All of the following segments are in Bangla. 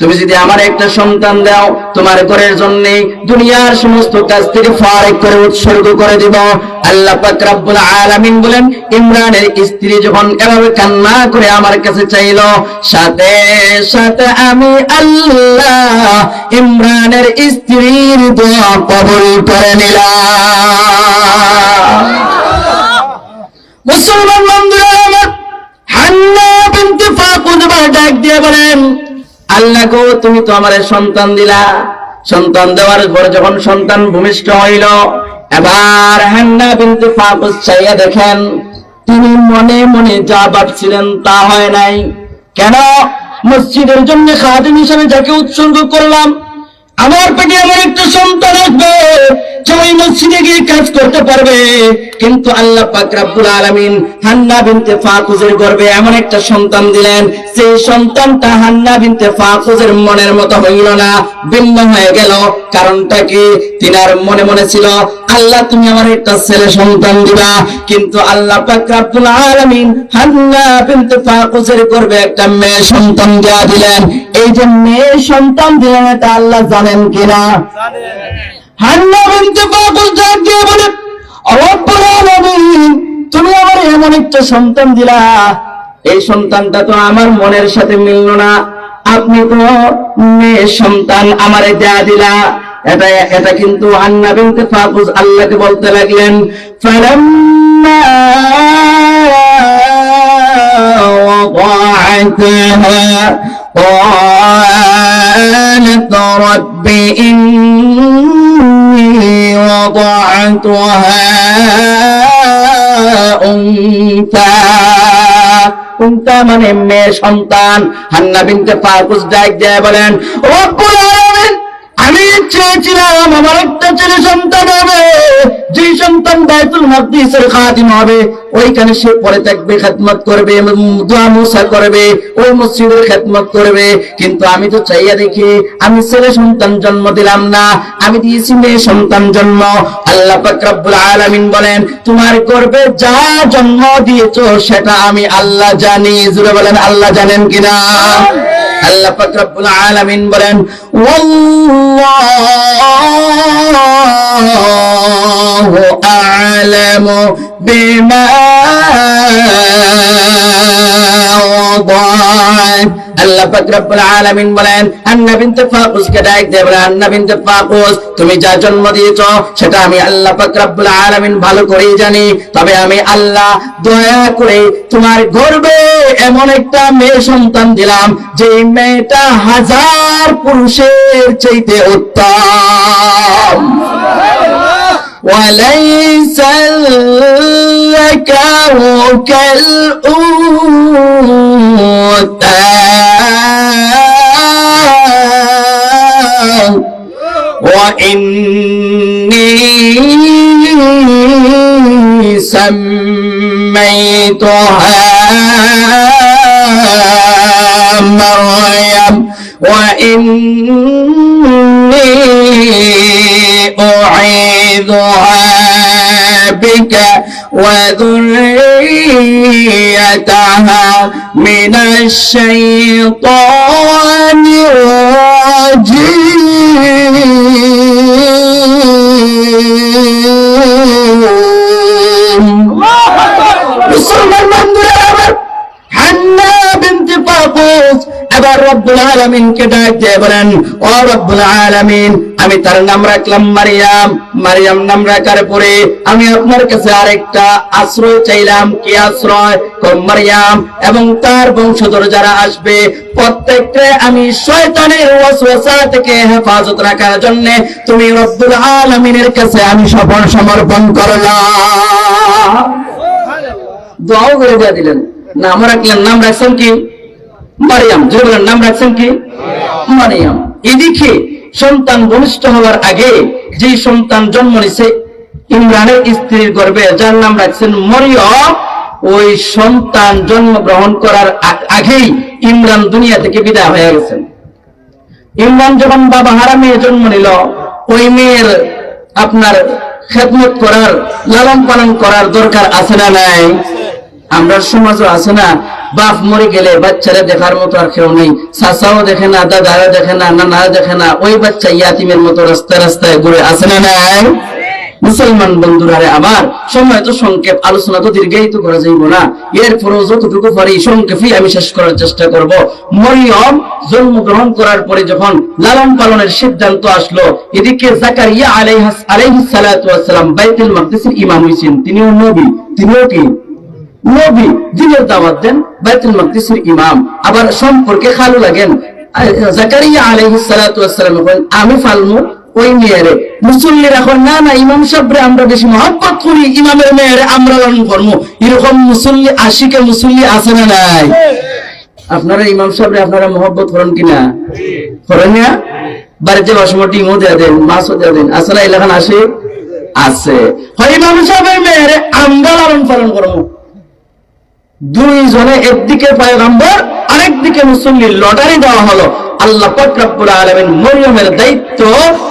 তুমি যদি আমার একটা সন্তান দাও, তোমার ঘরের জন্য দুনিয়ার সমস্ত কাজ থেকে ফারেক করে উৎসর্গ করে দিব। আল্লাহ পাক রব্বুল আলামিন বলেন, ইমরানের স্ত্রী যখন এভাবে কান্না করে আমার কাছে চাইলো, সাথে সাথে আমি আল্লাহ ইমরানের স্ত্রীর দোয়া কবুল করে নিলাম। মুসলমান বন্ধুরা আমার হান্না বিনতে ফাকুদ ডাক দিয়ে বলেন আল্লাহ গো, তুমি তো আমার সন্তান দিলা। সন্তান দেওয়ার পর যখন সন্তান ভূমিষ্ঠ হইল, এবার হান্না বিনতে ফাকুদ চাইয়া দেখেন, তিনি মনে মনে যা ভাবছিলেন তা হয় নাই। কেন? মসজিদের জন্য খাদিম হিসাবে যাকে উৎসর্গ করলাম, আমার পেটে আমার একটা সন্তান আসবে যে মসজিদে গিয়ে কাজ করতে পারবে। কিন্তু আল্লাহ পাক রাব্বুল হান্না বিনতে ফাকুজের গর্ভে এমন একটা সন্তান দিলেন সেই সন্তানটা হান্না বিনতে ফাকুজের মনের মতো হইল না, ভিন্ন হয়ে গেল। কারণটা কি? তিনার মনে মনে ছিল, আল্লাহ, তুমি আমার একটা ছেলে সন্তান দিবা। কিন্তু আল্লাহ পাক রাব্বুল হান্না বিনতে ফাকুজের গর্ভে একটা মেয়ে সন্তান দেয়া দিলেন। এই যে মেয়ে সন্তান দিলেন, এটা আল্লাহ জানেন কিনা? হান্না বিনতে ফাকুজ ডাক দিয়ে বলে রব্বুল আলামিন তুমি আমার এমন একটা সন্তান দিলা এই সন্তানটা তো আমার মনের সাথে মিলল না আপনি তো মেয়ে সন্তান আমারে দেয়া দিলা এটা এটা কিন্তু আন্না বিনতে ফাকুজ আল্লাহকে বলতে লাগলেন ফালাম্মা وضعتها قالت رب إني طه উন্তা মানে মেয়ে সন্তান। হান্না বিনতে ফারকুস ডাক দিয়ে বলেন ও আমি চেয়েছিলাম, আমার একটা ছেলে সন্তান হবে। যে সন্তান বাইতুল মাকদিসের খাদিম হবে, ওইখানে সে পরে থাকবে, খেদমত করবে দোয়া মুসা করবে ওই মসজিদের খেদমত করবে। কিন্তু আমি তো চাইয়া দেখি, আমি ছেলে সন্তান জন্ম দিলাম না, আমি দিয়েছি মেয়ে সন্তান জন্ম। আল্লাহ রব্বুল আলামিন বলেন, তোমার গর্ভে যা জন্ম দিয়েছ, সেটা আমি আল্লাহ জানি। জুড়ে বলেন, আল্লাহ জানেন কিনা? আল্লাহ পাক রব্বুল আলামিন বলেন, ওয়াল্লাহু আ'লামু বিমা আল্লাহ পাক রব্বুল আলামিন বলেন, আন্না ডাক বলেন আন্না বিনতে ফাকুস, তুমি যা জন্ম দিয়েছ, সেটা আমি আল্লাহ পাক রব্বুল আলামিন ভালো করেই জানি। তবে আমি আল্লাহ দয়া করে তোমার গর্বে এমন একটা মেয়ে সন্তান দিলাম যে মেয়েটা হাজার পুরুষের চাইতে উত্তম وليس الذكر كالأنثى وإني سميتها وإني أعيذها بك وذريتها من الشيطان الرجيم. রব্বুল ডাক দিয়ে বলেন, ও রব্বুল আলামিন, আমি তার নাম রাখলাম মারিয়াম। মারিয়াম নাম রাখার পরে আমি আপনার কাছে আরেকটা আশ্রয় চাইলাম। কি আশ্রয়? মারিয়াম এবং তার বংশধর যারা আসবে, প্রত্যেককে আমি শয়তানের ওয়াসওয়াসা থেকে হেফাজত রাখার জন্য তুমি রব্বুল আলামিনের কাছে আমি সফল সমর্পণ করলাম। করে দিলেন। নাম রাখলেন, নাম রাখছেন কি? মারিয়াম বলেন নাম রাখছেন কি? মারিয়াম। এদিকে সন্তান ভূমিষ্ঠ হওয়ার আগে যে সন্তান জন্ম নিছে ইমরানের স্ত্রীর গর্ভে যার নাম রাখছেন মরিয়ম ওই সন্তান জন্ম গ্রহণ করার আগেই ইমরান দুনিয়া থেকে বিদায় হয়ে গেছেন ইমরান যখন বাবা হারা মেয়ে জন্ম নিল ওই মেয়ের আপনার খেদমত করার লালন পালন করার দরকার আছে না নাই? আমরা সমাজও আছে না, বাপ মরে গেলে বাচ্চারা দেখার মতো আর কেউ নেই। চাচাও দেখে না, দাদাও দেখে না, নানাও দেখে না, ওই বাচ্চা ইয়াতিমের মতো রাস্তায় রাস্তায় ঘুরে আছে না নাই? মুসলমান বন্ধুরা আমার, সময় তো সংক্ষেপ, আলোচনা তো দীর্ঘায়িত করা যাইব না। এরপরও যতটুকু পারি সংক্ষেপই আমি শেষ করার চেষ্টা করব। মরিয়ম জন্মগ্রহণ করার পরে যখন লালন পালনের সিদ্ধান্ত আসলো, এদিকে জাকারিয়া আলাইহিস আলাইহিস সালাতু ওয়াস সালাম বাইতুল মাকদিসের ইমাম হইছেন। তিনিও নবী, তিনিও কি? নবী দিনের দাওয়াত দেন বাইতুল ইমাম, আবার সম্পর্কে খালু লাগেন। জাকারিয়া সালাতু আমি ফালমু ওই মেয়েরে। মুসল্লির এখন, না না, ইমাম সাহেবরে আমরা বেশি মহব্বত করি, ইমামের মেয়েরে আমরা লালন এরকম মুসল্লি, আশিকে মুসল্লি আছে না নাই? আপনারা ইমাম সাহেবরে আপনারা মহব্বত করেন কিনা? করেন না? বাড়িতে বাসমটি ইমো দেয়া দেন, মাছও দেয়া দেন। আসলে এলাকান আসে আছে। হয় ইমাম সাহেবের মেয়েরে আমরা লালন পালন করব দুইজনে একদিকে পয়গম্বর, আরেকদিকে মুসল্লি লটারি দেওয়া হলো। আল্লাহ পাক রব্বুল আলামিন মরিয়মের দায়িত্ব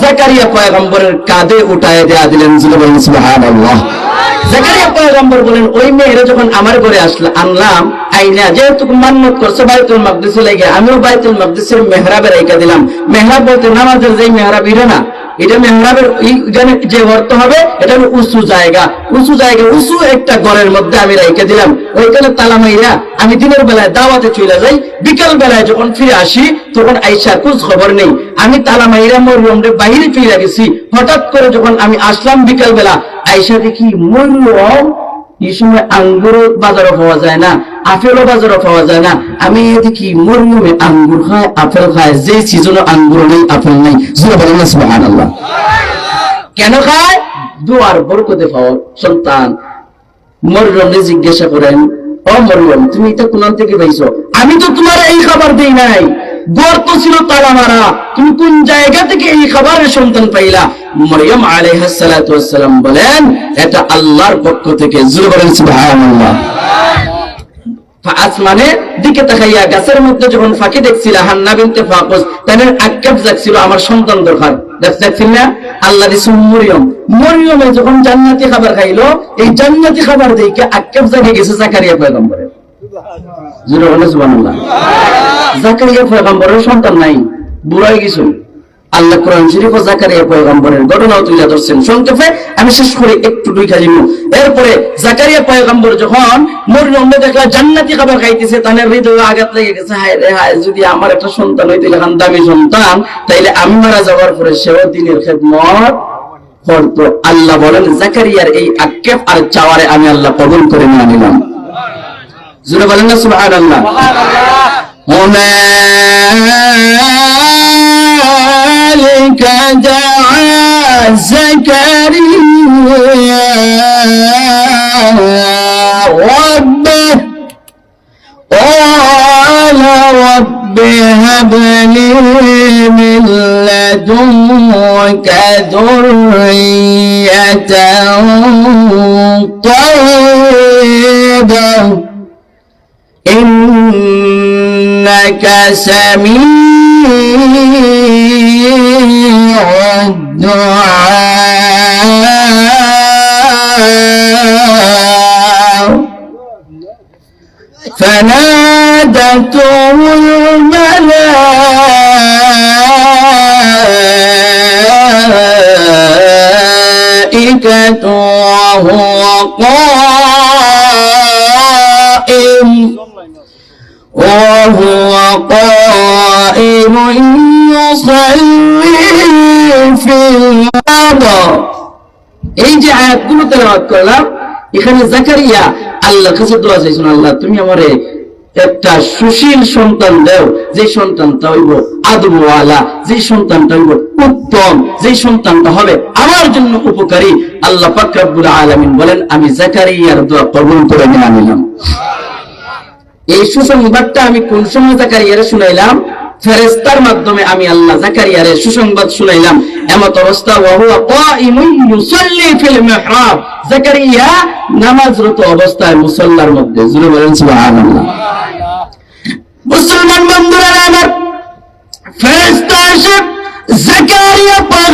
জাকারিয়া পয়গম্বরের কাঁধে উঠায় দেয়া দিলেন। সুবহানাল্লাহ। জাকারিয়া পয়গম্বর বলেন, ওই মেয়েরা যখন আমার ঘরে আসলো, আনলাম, আইনা, যেহেতু মান্নত করছে, বাইতুল মাকদিসে লেগে, আমিও বাইতুল মাকদিসের মেহরাবে রেখে দিলাম। মেহরাব বলতে, নামাজের যেই মেহরাব এটা না। এটা মেহরাবের যে অর্থ হবে, এটা উঁচু জায়গা। উঁচু জায়গা, উঁচু একটা ঘরের মধ্যে আমি রেখে দিলাম। ওইখানে আমি দিনের বেলায় দাওয়াতে চলে যাই, বিকাল বেলায় যখন ফিরে আসি, তখন আইসা খোঁজ খবর নেই। আমি তালা মাইরা মরিয়মরে বাহিরে ফিরে গেছি। হঠাৎ করে যখন আমি আসলাম বিকাল বেলা আইসা দেখি মরিয়ম? এই সময় আঙ্গুর বাজারও পাওয়া যায় না। আপেলও বাজারও পাওয়া যায় না। আমি দেখি মরিয়মে আঙ্গুর খায়, আপেল খায়, যে সিজনে আঙ্গুর নেই, আপেল নেই। জুড়ে কেন খায়? দুয়ার বরকতে পাওয়া সন্তান। মরিয়মকে জিজ্ঞাসা করেন, ও মরিয়ম, তুমি এটা কোন থেকে পাইছো? আমি তো তোমার এই খাবার দেই নাই। গর্ত ছিল তালা মারা তুমি কোন জায়গা থেকে এই খাবারের সন্তান পাইলা? মরিয়ম আলাইহিস সালাতু ওয়াস বলেন, এটা আল্লাহর পক্ষ থেকে। জোরে বলেন আসমানের দিকে তাকাইয়া গাছের মধ্যে যখন ফাঁকি দেখছিল হান্না বিনতে ফাকুস তাদের আক্ষেপ যাচ্ছিল আমার সন্তান দরকার। দেখ- না? আল্লাহ দিছে মরিয়ম। মরিয়মে যখন জান্নাতি খাবার খাইলো এই জান্নাতি খাবার দেখে আক্ষেপ জাগে গেছে জাকারিয়া পয়গম্বরের। জোরে বলে সুবহানাল্লাহ। জাকারিয়া পয়গম্বরের সন্তান নাই বুড়াই গেছে। আল্লাহ কোরআন শরীফ ও জাকারিয়া পয়গম্বরের ঘটনাও তুলে ধরছেন। সংক্ষেপে আমি শেষ করে একটু দুই খালি এরপরে জাকারিয়া পয়গম্বর যখন মরিয়মে দেখলা জান্নাতি খাবার খাইতেছে তাদের হৃদয়ে আঘাত লেগে গেছে হায় রে হায় যদি আমার একটা সন্তান হইতে এখন দামি সন্তান তাইলে আমি মারা যাওয়ার পরে সেও দিনের খেদমত করতো। আল্লাহ বলেন জাকারিয়ার এই আক্ষেপ আর চাওয়ারে আমি আল্লাহ কবুল করে নিয়ে নিলাম। জুড়ে বলেন না সুবহানাল্লাহ। هنالك دعا زكريا ربه قال رب هب لي من لدنك ذرية طيبة. إنك سميع الدعاء. فنادته الملائكة وهو قائم. وهو قائم يصلي في الأرض এই যে আয়াতগুলো তেলাওয়াত করলাম এখানে জাকারিয়া আল্লাহ কাছে দোয়া চাইছেন আল্লাহ তুমি আমারে একটা সুশীল সন্তান দাও যে সন্তানটা হইব আদবওয়ালা যে সন্তানটা হইব উত্তম যে সন্তানটা হবে আমার জন্য উপকারী আল্লাহ পাক রব্বুল আলামিন বলেন আমি জাকারিয়ার দোয়া কবুল করে নিয়ে নিলাম এই সুসংবাদটা আমি কোন সময় জাকারিয়ারে শুনাইলাম? ফেরেস্তার মাধ্যমে আমি আল্লাহ জাকারিয়ারে সুসংবাদ শুনাইলাম। এমত অবস্থা কাইমুন ইউসাল্লি ফিল মিহরাব। জাকারিয়া নামাজরত অবস্থায় মুসাল্লার মধ্যে। জুরে বলেন সুবহানাল্লাহ। মুসলমান বন্ধুরা, আমার ফেরেস্তা এসে জাকারিয়া